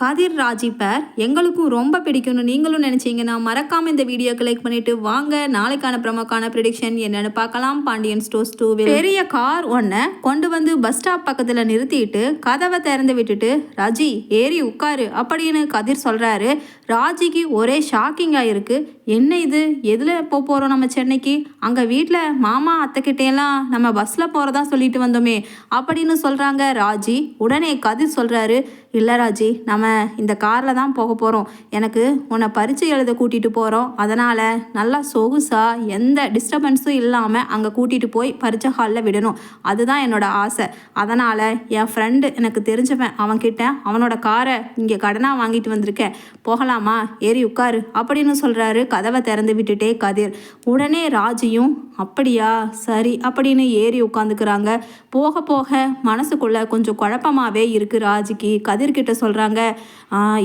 கதிர் ராஜி பேர். எங்களுக்கும் ரொம்ப பிடிக்கும்னு நீங்களும் நினச்சிங்கன்னா மறக்காமல் இந்த வீடியோக்கு லைக் பண்ணிட்டு வாங்க. நாளைக்கான ப்ரமோக்கான ப்ரிடிக்ஷன் என்னென்னு பார்க்கலாம். பாண்டியன் ஸ்டோர்ஸ் டூ பெரிய கார் ஒன்றை கொண்டு வந்து பஸ் ஸ்டாப் பக்கத்தில் நிறுத்திட்டு கதவை திறந்து விட்டுட்டு ராஜி ஏறி உட்காரு அப்படின்னு கதிர் சொல்கிறாரு ராஜிக்கு ஒரே ஷாக்கிங்காக இருக்குது என்ன இது? எதில் போக போகிறோம் நம்ம சென்னைக்கு? அங்கே வீட்டில் மாமா அத்தைக்கிட்டேலாம் நம்ம பஸ்ஸில் போகிறதா சொல்லிட்டு வந்தோமே. அப்படின்னு சொல்கிறாங்க ராஜி. உடனே கதிர் சொல்கிறாரு இல்லை ராஜி நம்ம இந்த காரில் தான் போக போகிறோம் எனக்கு உன்னை பரீட்சை எழுத கூட்டிகிட்டு போகிறோம் அதனால் நல்லா சொகுசாக எந்த டிஸ்டர்பன்ஸும் இல்லாமல் அங்கே கூட்டிகிட்டு போய் பரீட்சை ஹாலில் விடணும். அதுதான் என்னோடய ஆசை. அதனால் என் ஃப்ரெண்டு எனக்கு தெரிஞ்சவன் அவன்கிட்ட அவனோட காரை இங்கே கடனாக வாங்கிட்டு வந்திருக்கேன். போகலாம்? ஏறி உட்காரு அப்படின்னு சொல்கிறாரு கதவை திறந்து விட்டுட்டே கதிர். உடனே ராஜியும் அப்படியா? சரி அப்படின்னு ஏறி உட்காந்துக்கிறாங்க. போக போக மனசுக்குள்ள கொஞ்சம் குழப்பமாகவே இருக்குது ராஜிக்கு. கதிர்கிட்ட சொல்கிறாங்க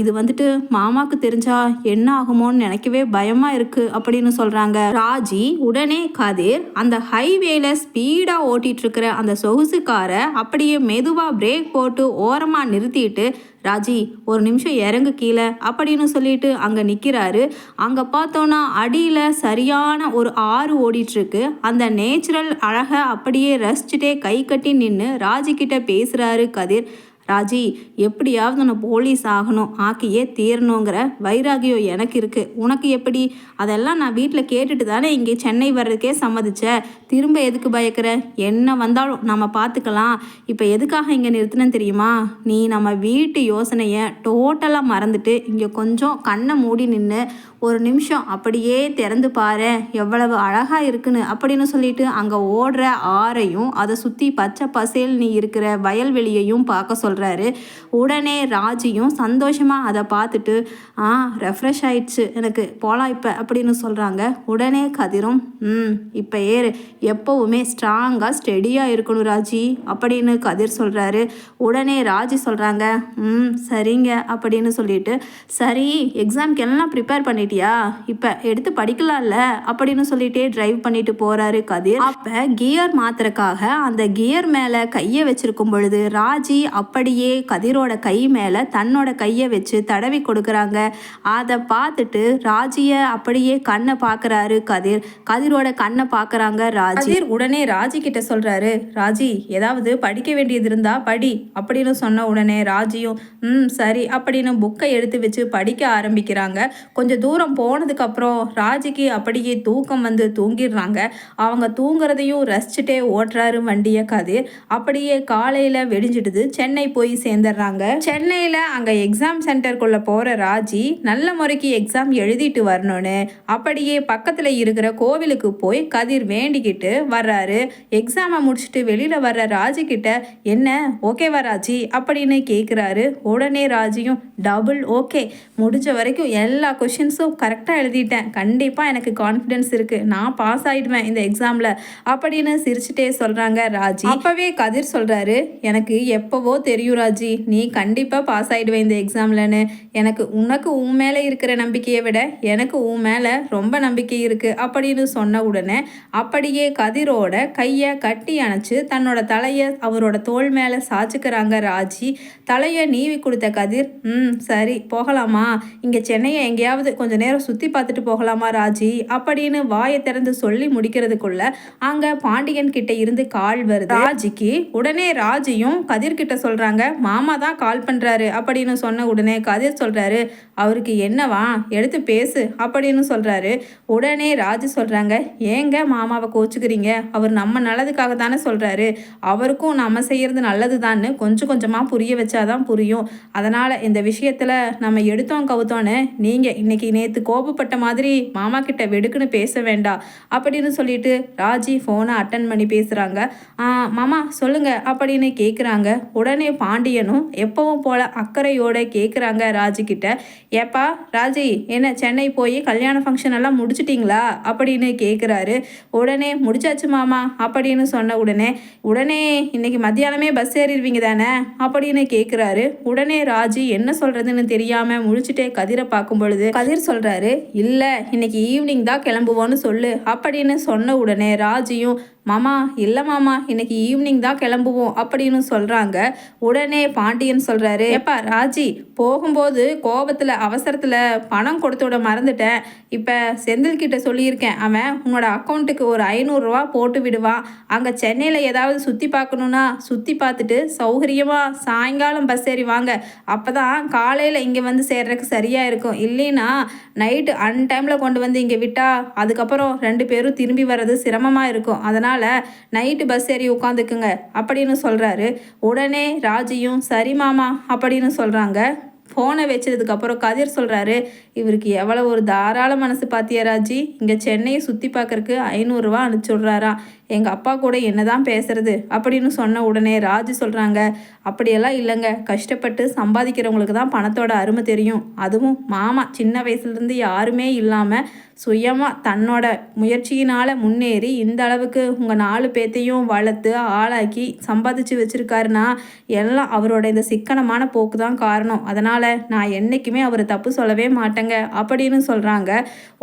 இது வந்துட்டு மாமாவுக்கு தெரிஞ்சா என்ன ஆகுமோன்னு நினைக்கவே பயமாக இருக்குது அப்படின்னு சொல்கிறாங்க ராஜி உடனே கதிர் அந்த ஹைவேல ஸ்பீடாக ஓட்டிகிட்ருக்கிற அந்த சொகுசு காரை அப்படியே மெதுவாக பிரேக் போட்டு ஓரமாக நிறுத்திட்டு ராஜி ஒரு நிமிஷம் இறங்கு கீழே அப்படின்னு சொல்லிட்டு அங்கே நிற்கிறாரு அங்கே பார்த்தோன்னா அடியில் சரியான ஒரு ஆறு ஓடிட்டுருக்கு. அந்த நேச்சுரல் அழகை அப்படியே ரசிச்சுட்டே கை கட்டி நின்று ராஜி கிட்ட பேசுகிறாரு கதிர். ராஜி எப்படியாவது நான் போலீஸ் ஆகணும் ஆக்கியே தீரணுங்கிற வைராகியம் எனக்கு இருக்குது உனக்கு எப்படி? அதெல்லாம் நான் வீட்டில் கேட்டுட்டு தானே இங்கே சென்னை வர்றதுக்கே சம்மதிச்ச. திரும்ப எதுக்கு பயக்கிற? என்ன வந்தாலும் நம்ம பார்த்துக்கலாம் இப்போ எதுக்காக இங்கே நிறுத்தினேன்னு தெரியுமா? நீ நம்ம வீட்டு யோசனையை டோட்டலாக மறந்துட்டு இங்கே கொஞ்சம் கண்ணை மூடி நின்று ஒரு நிமிஷம் அப்படியே திறந்து பாரு. எவ்வளவு அழகாக இருக்குன்னு அப்படின்னு சொல்லிட்டு அங்கே ஓடுற ஆறையும் அதை சுற்றி பச்சை பசேல் நீ இருக்கிற வயல்வெளியையும் பார்க்க சொல்கிற சொல்கிறாரு உடனே ராஜியும் சந்தோஷமாக அதை பார்த்துட்டு ஆ ரெஃப்ரெஷ் ஆயிடுச்சு. எனக்கு போகலாம் இப்போ அப்படின்னு சொல்கிறாங்க உடனே கதிரும் ம் இப்போ ஏறு. எப்போவுமே ஸ்ட்ராங்காக ஸ்டெடியாக இருக்கணும் ராஜி அப்படின்னு கதிர் சொல்கிறாரு உடனே ராஜி சொல்கிறாங்க ம் சரிங்க அப்படின்னு சொல்லிட்டு சரி எக்ஸாம்க்கு எல்லாம் ப்ரிப்பேர் பண்ணிட்டியா? இப்போ எடுத்து படிக்கலாம்ல அப்படின்னு சொல்லிட்டே டிரைவ் பண்ணிட்டு போகிறாரு கதிர். அப்போ கியர் மாத்துறக்காக அந்த கியர் மேலே கையை வச்சிருக்கும் பொழுது ராஜி அப்படி அப்படியே கதிரோட கை மேலே தன்னோட கையை வச்சு தடவி கொடுக்குறாங்க. அதை பார்த்துட்டு ராஜியை அப்படியே கண்ணை பார்க்குறாரு கதிர். கதிரோட கண்ணை பார்க்குறாங்க ராஜி. கதிர் உடனே ராஜி கிட்ட சொல்கிறாரு ராஜி ஏதாவது படிக்க வேண்டியது இருந்தா படி அப்படின்னு சொன்ன உடனே ராஜியும் ம் சரி அப்படின்னு புக்கை எடுத்து வச்சு படிக்க ஆரம்பிக்கிறாங்க. கொஞ்சம் தூரம் போனதுக்கப்புறம் ராஜிக்கு அப்படியே தூக்கம் வந்து தூங்கிடுறாங்க. அவங்க தூங்குறதையும் ரசிச்சுட்டே ஓட்டுறாரு வண்டியை கதிர். அப்படியே காலையில் வெடிஞ்சிடுது. சென்னை போய் சேர்ந்துடுறாங்க. சென்னையில் அங்கே எக்ஸாம் சென்டருக்குள்ளே போகிற ராஜி நல்ல முறைக்கு எக்ஸாம் எழுதிட்டு வரணும்னு அப்படியே பக்கத்தில் இருக்கிற கோவிலுக்கு போய் கதிர் வேண்டிக்கிட்டு வர்றாரு. எக்ஸாமை முடிச்சுட்டு வெளியில் வர்ற ராஜி கிட்ட என்ன ஓகேவா ராஜி? அப்படின்னு கேட்குறாரு உடனே ராஜியும் டபுள் ஓகே முடிஞ்ச வரைக்கும் எல்லா கொஷின்ஸும் கரெக்டாக எழுதிட்டேன். கண்டிப்பாக எனக்கு கான்ஃபிடென்ஸ் இருக்குது நான் பாஸ் ஆகிடுவேன் இந்த எக்ஸாமில் அப்படின்னு சிரிச்சுட்டே சொல்கிறாங்க ராஜி. அப்போவே கதிர் சொல்கிறாரு எனக்கு எப்போவோ தெரியும் ராஜி. நீ கண்டிப்பாக பாஸ் ஆகிடுவேன் இந்த எக்ஸாம்லன்னு எனக்கு உனக்கு உன் மேலே இருக்கிற நம்பிக்கையை விட எனக்கு உன் மேலே ரொம்ப நம்பிக்கை இருக்குது அப்படின்னு சொன்ன உடனே அப்படியே கதிரோட கையை கட்டி அணைச்சு தன்னோட தலையை அவரோட தோல் மேலே சாச்சுக்கிறாங்க ராஜி. தலையை நீவி கொடுத்த கதிர் ம் சரி போகலாமா? இங்கே சென்னையை எங்கேயாவது கொஞ்ச நேரம் சுற்றி பார்த்துட்டு போகலாமா ராஜி? அப்படின்னு வாயை திறந்து சொல்லி முடிக்கிறதுக்குள்ள அங்கே பாண்டியன் கிட்ட இருந்து கால் வருது. ராஜிக்கு உடனே ராஜியும் கதிர்கிட்ட சொல்கிறாங்க சொல்கிறாங்க மாமா தான் கால் பண்ணுறாரு அப்படின்னு சொன்ன உடனே கதிர் சொல்கிறாரு அவருக்கு என்னவா? எடுத்து பேசு அப்படின்னு சொல்கிறாரு உடனே ராஜு சொல்கிறாங்க ஏங்க மாமாவை கோச்சுக்கிறீங்க? அவர் நம்ம நல்லதுக்காக தானே சொல்கிறாரு அவருக்கும் நம்ம செய்கிறது நல்லது தான்னு கொஞ்சம் கொஞ்சமாக புரிய வச்சாதான் புரியும். அதனால் இந்த விஷயத்தில் நம்ம எடுத்தோம் கவுத்தோன்னு நீங்கள் இன்றைக்கி நேற்று கோபப்பட்ட மாதிரி மாமா கிட்ட வெடுக்குன்னு பேச வேண்டாம் அப்படின்னு சொல்லிட்டு ராஜி ஃபோனை அட்டன் பண்ணி பேசுகிறாங்க மாமா சொல்லுங்கள் அப்படின்னு கேட்குறாங்க உடனே பாண்டியனும் எப்பவும் போல அக்கறையோட கேட்குறாங்க ராஜிக்கிட்ட ஏப்பா ராஜி என்ன சென்னை போய் கல்யாண ஃபங்க்ஷன் எல்லாம் முடிச்சிட்டிங்களா? அப்படின்னு கேட்குறாரு உடனே முடிச்சாச்சு மாமா அப்படின்னு சொன்ன உடனே உடனே இன்னைக்கு மத்தியானமே பஸ் ஏறிடுவீங்க தானே? அப்படின்னு கேட்குறாரு உடனே ராஜி என்ன சொல்கிறதுன்னு தெரியாமல் முழிச்சிட்டே கதிரை பார்க்கும் பொழுது கதிர் சொல்கிறாரு இல்லை இன்னைக்கு ஈவினிங் தான் கிளம்புவோன்னு சொல்லு அப்படின்னு சொன்ன உடனே ராஜியும் மாமா இல்லை மாமா இன்னைக்கு ஈவினிங் தான் கிளம்புவோம் அப்படின்னு சொல்கிறாங்க உடனே பாண்டியன் சொல்கிறாரு எப்பா ராஜி போகும்போது கோபத்தில் அவசரத்தில் பணம் கொடுத்து விட மறந்துட்டேன். இப்போ செந்தில் கிட்ட சொல்லியிருக்கேன். அவன் உன்னோட அக்கௌண்ட்டுக்கு ஒரு ஐநூறுரூவா போட்டு விடுவான் அங்கே சென்னையில் ஏதாவது சுற்றி பார்க்கணுன்னா சுற்றி பார்த்துட்டு சௌகரியமாக சாயங்காலம் பஸ் ஏறி வாங்க. அப்போ தான் காலையில் இங்கே வந்து சேர்றதுக்கு சரியாக இருக்கும். இல்லைன்னா நைட்டு அன் டைமில் கொண்டு வந்து இங்கே விட்டால் அதுக்கப்புறம் ரெண்டு பேரும் திரும்பி வர்றது சிரமமாக இருக்கும். அதனால் நைட்டு பஸ் ஏறி உட்காந்துக்குங்க. அப்படின்னு சொல்கிறாரு உடனே ராஜியும் சரி மாமா அப்படின்னு சொல்கிறாங்க ஃபோனை வச்சதுக்கப்புறம் கதிர் சொல்கிறாரு இவருக்கு எவ்வளோ ஒரு தாராள மனசு பார்த்தியா ராஜி? இங்கே சென்னையை சுற்றி பார்க்கறக்கு ஐநூறுரூவா அனுப்பிச்சி எங்கள் அப்பா கூட என்னதான் பேசுறது? அப்படின்னு சொன்ன உடனே ராஜு சொல்கிறாங்க அப்படியெல்லாம் இல்லைங்க. கஷ்டப்பட்டு சம்பாதிக்கிறவங்களுக்கு தான் பணத்தோட அருமை தெரியும். அதுவும் மாமா சின்ன வயசுலேருந்து யாருமே இல்லாமல் சுயமாக தன்னோட முயற்சியினால் முன்னேறி இந்த அளவுக்கு உங்கள் நாலு பேத்தையும் வளர்த்து ஆளாக்கி சம்பாதிச்சு வச்சுருக்காருன்னா எல்லாம் அவரோட இந்த சிக்கனமான போக்கு தான் காரணம். அதனால் நான் என்றைக்குமே அவரை தப்பு சொல்லவே மாட்டேங்க அப்படின்னு சொல்கிறாங்க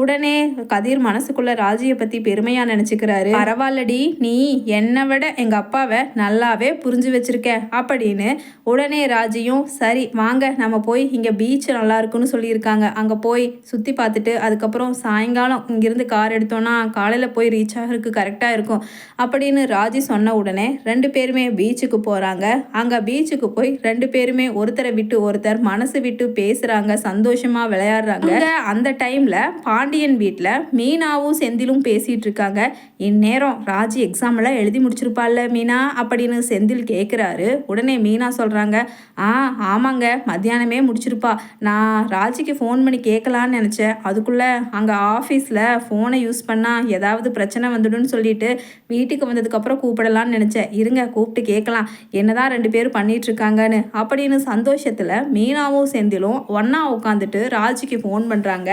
உடனே கதிர் மனசுக்குள்ள ராஜியை பற்றி பெருமையாக நினச்சிக்கிறாரு. பரவாயில்லடி நீ என்னை விட எங்கள் அப்பாவை நல்லாவே புரிஞ்சு வச்சிருக்க அப்படின்னு உடனே ராஜியும் சரி வாங்க நம்ம போய் இங்கே பீச் நல்லா இருக்குன்னு சொல்லியிருக்காங்க. அங்கே போய் சுற்றி பார்த்துட்டு அதுக்கப்புறம் சாயங்காலம் இங்கேருந்து கார் எடுத்தோன்னா காலையில் போய் ரீச் ஆகிறதுக்கு கரெக்டாக இருக்கும். அப்படின்னு ராஜி சொன்ன உடனே ரெண்டு பேருமே பீச்சுக்கு போகிறாங்க அங்கே பீச்சுக்கு போய் ரெண்டு பேருமே ஒருத்தரை விட்டு ஒருத்தர் மனசு விட்டு பேசுகிறாங்க சந்தோஷமாக விளையாடுறாங்க. அந்த டைமில் பாண்டியன் வீட்டில் மீனாவும் செந்திலும் பேசிகிட்டு இருக்காங்க. இந்நேரம் ராஜி எக்ஸாம் எல்லாம் எழுதி முடிச்சிருப்பாள்ல மீனா அப்படின்னு செந்தில் கேட்குறாரு உடனே மீனா சொல்கிறாங்க ஆ ஆமாங்க மத்தியானமே முடிச்சிருப்பா. நான் ராஜிக்கு ஃபோன் பண்ணி கேட்கலான்னு நினச்சேன். அதுக்குள்ளே அங்கே ஆஃபீஸில் ஃபோனை யூஸ் பண்ணால் ஏதாவது பிரச்சனை வந்துடும்னு சொல்லிட்டு வீட்டுக்கு வந்ததுக்கப்புறம் கூப்பிடலான்னு நினச்சேன். இருங்க கூப்பிட்டு கேட்கலாம். என்னதான் ரெண்டு பேரும் பண்ணிகிட்ருக்காங்கன்னு அப்படின்னு சந்தோஷத்தில் மீனாவும் செந்திலும் ஒன்றா உட்காந்துட்டு ராஜிக்கு ஃபோன் பண்ணுறாங்க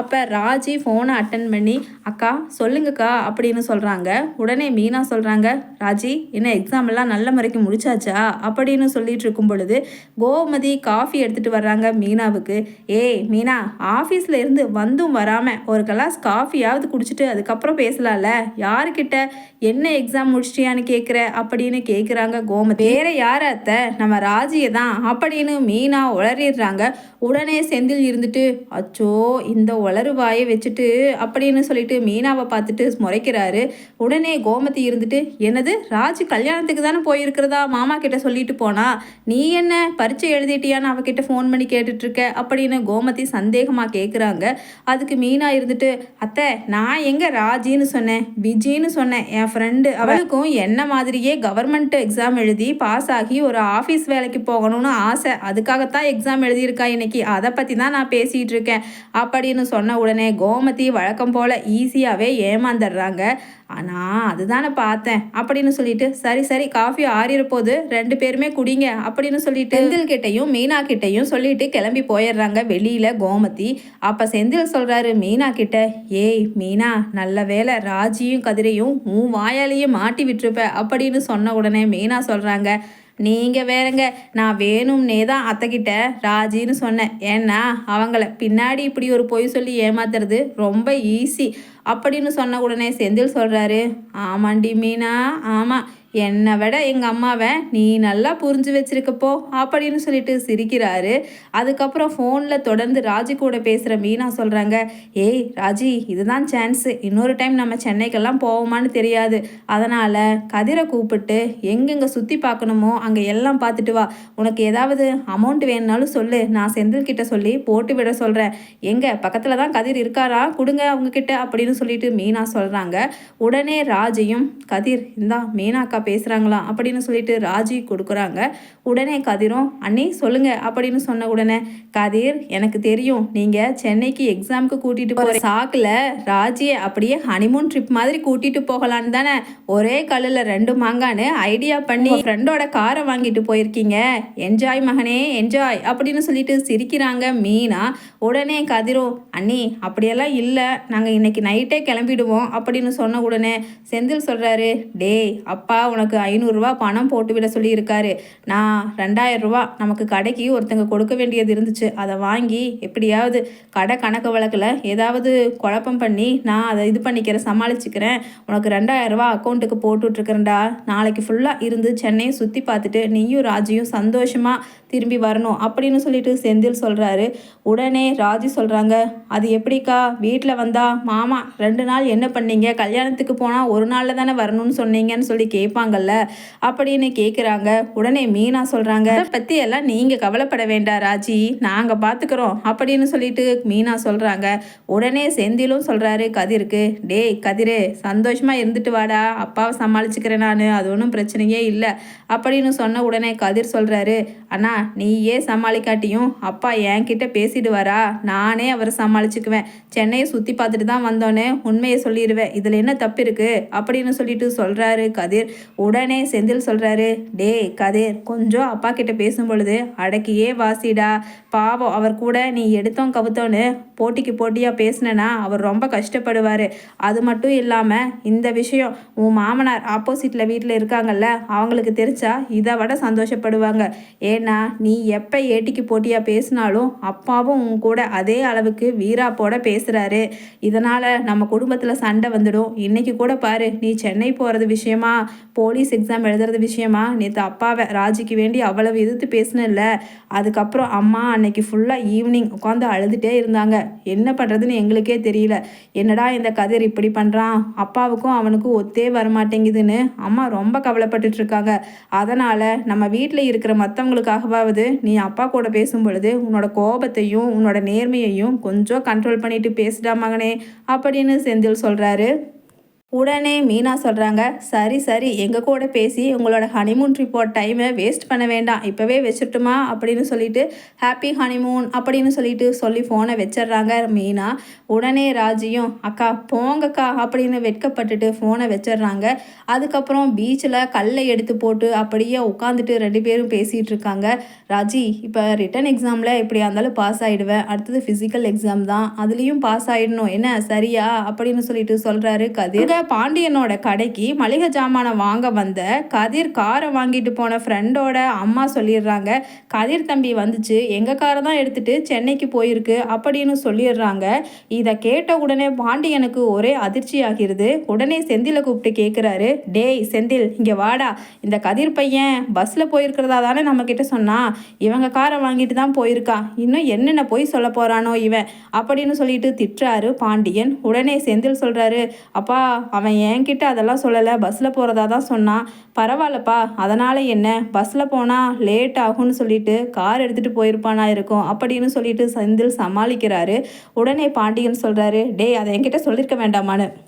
அப்போ ராஜி ஃபோனை அட்டன் பண்ணி அக்கா சொல்லுங்கக்கா அப்படின்னு சொல்கிறாங்க உடனே மீனா சொல்கிறாங்க ராஜி என்ன எக்ஸாம் எல்லாம் நல்ல முறைக்கு முடிச்சாச்சா? அப்படின்னு சொல்லிட்டு இருக்கும் பொழுது கோமதி காஃபி எடுத்துகிட்டு வர்றாங்க மீனாவுக்கு. ஏய் மீனா ஆஃபீஸில் இருந்து வந்தும் வராமல் ஒரு கிளாஸ் காஃபியாவது குடிச்சிட்டு அதுக்கப்புறம் பேசலாம்ல? யாருக்கிட்ட என்ன எக்ஸாம் முடிச்சிட்டியான்னு கேட்குற அப்படின்னு கேட்குறாங்க கோமதி. வேற யார் அத்தை? நம்ம ராஜியை தான். அப்படின்னு மீனா உளறிடுறாங்க. உடனே செந்தில் இருந்துட்டு அச்சோ இந்த உளறுவாயை வச்சுட்டு அப்படின்னு சொல்லிட்டு மீனாவை பார்த்துட்டு முறைக்கிறாரு. உடனே கோமதி இருந்துட்டு என்னது ராஜி கல்யாணத்துக்கு தானே போயிருக்கிறதா? மாமா கிட்ட சொல்லிட்டு போனா? நீ என்ன பரீட்சை எழுதிட்டியான்னு அவகிட்ட ஃபோன் பண்ணி கேட்டுட்ருக்க அப்படின்னு கோமதி சந்தேகமாக கேட்குறாங்க அதுக்கு மீனா இருந்துட்டு அத்தை நான் எங்கே ராஜின்னு சொன்னேன் விஜின்னு சொன்னேன். என் ஃப்ரெண்டு அவளுக்கும் என்ன மாதிரியே கவர்மெண்ட் எக்ஸாம் எழுதி பாஸ் ஆகி ஒரு ஆஃபீஸ் வேலைக்கு போகணும்னு ஆசை. அதுக்காகத்தான் எக்ஸாம் எழுதியிருக்கா இன்னைக்கு. அதை பற்றி தான் நான் பேசிகிட்டு இருக்கேன். அப்படின்னு சொன்ன உடனே கோமதி வழக்கம் போல் ஈஸியாகவே ஏமாந்துடுறாங்க. ஆனால் அதுதானே பார்த்தேன். அப்படின்னு சொல்லிட்டு சரி சரி காஃபி ஆறிற போது ரெண்டு பேருமே குடிங்க அப்படின்னு சொல்லிட்டு செந்தில் கிட்டையும் மீனா கிட்டையும் சொல்லிட்டு கிளம்பி போயிடுறாங்க வெளியில கோமதி. அப்ப செந்தில் சொல்றாரு மீனா கிட்ட ஏய் மீனா நல்ல வேலை ராஜியும் கதிரையும் உன் வாயாலேயே மாட்டி விட்டுருப்ப அப்படின்னு சொன்ன உடனே மீனா சொல்றாங்க நீங்கள் வேறங்க நான் வேணும்னே தான் அத்தைக்கிட்ட ராஜின்னு சொன்னேன். ஏன்னா அவங்கள பின்னாடி இப்படி ஒரு பொய் சொல்லி ஏமாத்துறது ரொம்ப ஈஸி அப்படின்னு சொன்ன உடனே செந்தில் சொல்கிறாரு ஆமாண்டி மீனா ஆமாம் என்னை விட எங்கள் அம்மாவை நீ நல்லா புரிஞ்சு வச்சிருக்கப்போ அப்படின்னு சொல்லிட்டு சிரிக்கிறாரு. அதுக்கப்புறம் ஃபோனில் தொடர்ந்து ராஜி கூட பேசுகிற மீனா சொல்கிறாங்க ஏய் ராஜி இதுதான் சான்ஸு இன்னொரு டைம் நம்ம சென்னைக்கெல்லாம் போவோமான்னு தெரியாது. அதனால் கதிரை கூப்பிட்டு எங்கெங்கே சுற்றி பார்க்கணுமோ அங்கே எல்லாம் பார்த்துட்டு வா. உனக்கு ஏதாவது அமௌண்ட் வேணும்னாலும் சொல்லு. நான் செந்தில் கிட்ட சொல்லி போட்டு விட சொல்கிறேன் எங்கே பக்கத்தில் தான் கதிர் இருக்காரா? கொடுங்க அவங்கக்கிட்ட அப்படின்னு சொல்லிட்டு மீனா சொல்கிறாங்க உடனே ராஜியும் கதிர் இந்தா மீனாக்கா பேசுகிறாங்களா அப்படின்னு சொல்லிட்டு ராஜி கொடுக்குறாங்க. உடனே கதிரும் அண்ணி சொல்லுங்க அப்படின்னு சொன்ன உடனே கதிர் எனக்கு தெரியும். நீங்கள் சென்னைக்கு எக்ஸாமுக்கு கூட்டிகிட்டு போகிற சாக்கில் ராஜியை அப்படியே ஹனிமூன் ட்ரிப் மாதிரி கூட்டிகிட்டு போகலான்னு தானே? ஒரே கல்லில் ரெண்டு மாங்கான்னு ஐடியா பண்ணி ஃப்ரெண்டோட காரை வாங்கிட்டு போயிருக்கீங்க. என்ஜாய் மகனே என்ஜாய் அப்படின்னு சொல்லிட்டு சிரிக்கிறாங்க மீனா. உடனே கதிரும் அண்ணி அப்படியெல்லாம் இல்லை. நாங்கள் இன்னைக்கு நைட்டே கிளம்பிடுவோம் அப்படின்னு சொன்ன உடனே செந்தில் சொல்கிறாரு டேய் அப்பா உனக்கு ஐநூறுரூவா பணம் போட்டுவிட சொல்லியிருக்காரு. நான் ரெண்டாயிரம் ரூபா நமக்கு கடைக்கு ஒருத்தங்க கொடுக்க வேண்டியது இருந்துச்சு. அதை வாங்கி எப்படியாவது கடை கணக்கு வழக்கில் ஏதாவது குழப்பம் பண்ணி நான் அதை இது பண்ணிக்கிறேன் சமாளிச்சுக்கிறேன். உனக்கு ரெண்டாயிரம் ரூபா அக்கௌண்ட்டுக்கு போட்டுட்ருக்கிறேன்டா நாளைக்கு ஃபுல்லாக இருந்து சென்னையை சுற்றி பார்த்துட்டு நீயும் ராஜியும் சந்தோஷமாக திரும்பி வரணும் அப்படின்னு சொல்லிட்டு செந்தில் சொல்கிறாரு உடனே ராஜி சொல்கிறாங்க அது எப்படிக்கா? வீட்டில் வந்தால் மாமா ரெண்டு நாள் என்ன பண்ணீங்க? கல்யாணத்துக்கு போனால் ஒரு நாளில் தானே வரணும்னு சொன்னீங்கன்னு சொல்லி கேட்பாங்கல்ல அப்படின்னு கேட்குறாங்க உடனே மீனா சொல்கிறாங்க அதை பற்றி எல்லாம் நீங்கள் கவலைப்பட வேண்டாம் ராஜி நாங்கள் பார்த்துக்குறோம் அப்படின்னு சொல்லிட்டு மீனா சொல்கிறாங்க உடனே செந்திலும் சொல்கிறாரு கதிருக்கு டேய் கதிரு சந்தோஷமாக இருந்துட்டு வாடா அப்பாவை சமாளிச்சுக்கிறேன் நான் அது ஒன்றும் பிரச்சனையே இல்லை. அப்படின்னு சொன்ன உடனே கதிர் சொல்கிறாரு அண்ணா நீயே சமாளிக்காட்டியும் அப்பா என்கிட்ட பேசிட்டு வரா நானே அவரை சமாளிச்சுக்குவேன். சென்னையை சுற்றி பார்த்துட்டு தான் வந்தோன்னே உண்மையை சொல்லிடுவேன் இதில் என்ன தப்பு இருக்குது அப்படின்னு சொல்லிட்டு சொல்கிறாரு கதிர். உடனே செந்தில் சொல்கிறாரு டே கதிர் கொஞ்சம் அப்பா கிட்ட பேசும் பொழுது அடக்கியே வாசிடா. பாவம் அவர் கூட நீ எடுத்தோம் கவுத்தோன்னு போட்டிக்கு போட்டியாக பேசினேன்னா அவர் ரொம்ப கஷ்டப்படுவார். அது மட்டும் இல்லாமல் இந்த விஷயம் உன் மாமனார் ஆப்போசிட்டில் வீட்டில் இருக்காங்கல்ல அவங்களுக்கு தெரிஞ்சா இதை விட சந்தோஷப்படுவாங்க. ஏன்னா நீ எப்போ ஏட்டிக்கு போட்டியாக பேசினாலும் அப்பாவும் உன் கூட அதே அளவுக்கு வீராப்போட பேசுகிறாரு இதனால் நம்ம குடும்பத்தில் சண்டை வந்துடும். இன்றைக்கி கூட பாரு நீ சென்னை போகிறது விஷயமா போலீஸ் எக்ஸாம் எழுதுறது விஷயமா நேற்று அப்பாவை ராஜிக்கு வேண்டி அவ்வளவு எதிர்த்து பேசினில்ல அதுக்கப்புறம் அம்மா அன்னைக்கு ஃபுல்லாக ஈவினிங் உட்காந்து அழுதுகிட்டே இருந்தாங்க. என்ன பண்ணுறதுன்னு எங்களுக்கே தெரியல. என்னடா இந்த கதிர் இப்படி பண்ணுறான் அப்பாவுக்கும் அவனுக்கும் ஒத்தே வரமாட்டேங்குதுன்னு அம்மா ரொம்ப கவலைப்பட்டுட்டு இருக்காங்க. அதனால் நம்ம வீட்டில் இருக்கிற மற்றவங்களுக்காகவா மற்றவங்களுக்காகவாவது நீ அப்பா கூட பேசும் பொழுது உன்னோட கோபத்தையும் உன்னோட நேர்மையையும் கொஞ்சம் கண்ட்ரோல் பண்ணிட்டு பேசிட்டா மகனே அப்படின்னு செந்தில் சொல்கிறாரு உடனே மீனா சொல்கிறாங்க சரி சரி எங்கள் கூட பேசி உங்களோட ஹனிமூன் ரிப்போர்ட் டைமை வேஸ்ட் பண்ண வேண்டாம். இப்போவே வச்சுட்டுமா? அப்படின்னு சொல்லிட்டு ஹாப்பி ஹனிமூன் அப்படின்னு சொல்லிட்டு சொல்லி ஃபோனை வச்சிடுறாங்க மீனா. உடனே ராஜியும் அக்கா போங்கக்கா அப்படின்னு வெட்கப்பட்டுட்டு ஃபோனை வச்சிடுறாங்க. அதுக்கப்புறம் பீச்சில் கல்லை எடுத்து போட்டு அப்படியே உட்காந்துட்டு ரெண்டு பேரும் பேசிகிட்டு இருக்காங்க. ராஜி இப்போ ரிட்டன் எக்ஸாமில் இப்படி இருந்தாலும் பாஸ் ஆகிடுவேன் அடுத்தது ஃபிசிக்கல் எக்ஸாம் தான். அதுலேயும் பாஸ் ஆகிடணும் என்ன சரியா? அப்படின்னு சொல்லிட்டு சொல்கிறாரு கதிர். பாண்டியனோட கடைக்கு மளிகை ஜாமானை வாங்க வந்த கதிர் காரை வாங்கிட்டு போன ஃப்ரெண்டோட அம்மா சொல்லிடுறாங்க கதிர் தம்பி வந்துச்சு எங்கள் காரை தான் எடுத்துகிட்டு சென்னைக்கு போயிருக்கு அப்படின்னு சொல்லிடுறாங்க. இதை கேட்ட உடனே பாண்டியனுக்கு ஒரே அதிர்ச்சி ஆகிருது உடனே செந்திலை கூப்பிட்டு கேட்குறாரு டேய் செந்தில் இங்கே வாடா. இந்த கதிர் பையன் பஸ்ஸில் போயிருக்கிறதா தானே நம்மக்கிட்ட சொன்னான் இவங்க காரை வாங்கிட்டு தான் போயிருக்கா. இன்னும் என்னென்ன போய் சொல்ல போகிறானோ இவன்? அப்படின்னு சொல்லிட்டு திட்டுறாரு பாண்டியன். உடனே செந்தில் சொல்கிறாரு அப்பா அவன் என்கிட்ட அதெல்லாம் சொல்லலை. பஸ்ஸில் போகிறதா தான் சொன்னான். பரவாயில்லப்பா அதனால் என்ன? பஸ்ஸில் போனால் லேட் ஆகும்னு சொல்லிட்டு கார் எடுத்துகிட்டு போயிருப்பானா இருக்கும். அப்படின்னு சொல்லிட்டு செந்தில் சமாளிக்கிறாரு. உடனே பாண்டியன் சொல்கிறாரு டேய் அதை என்கிட்ட சொல்லியிருக்க வேண்டாமான்னு.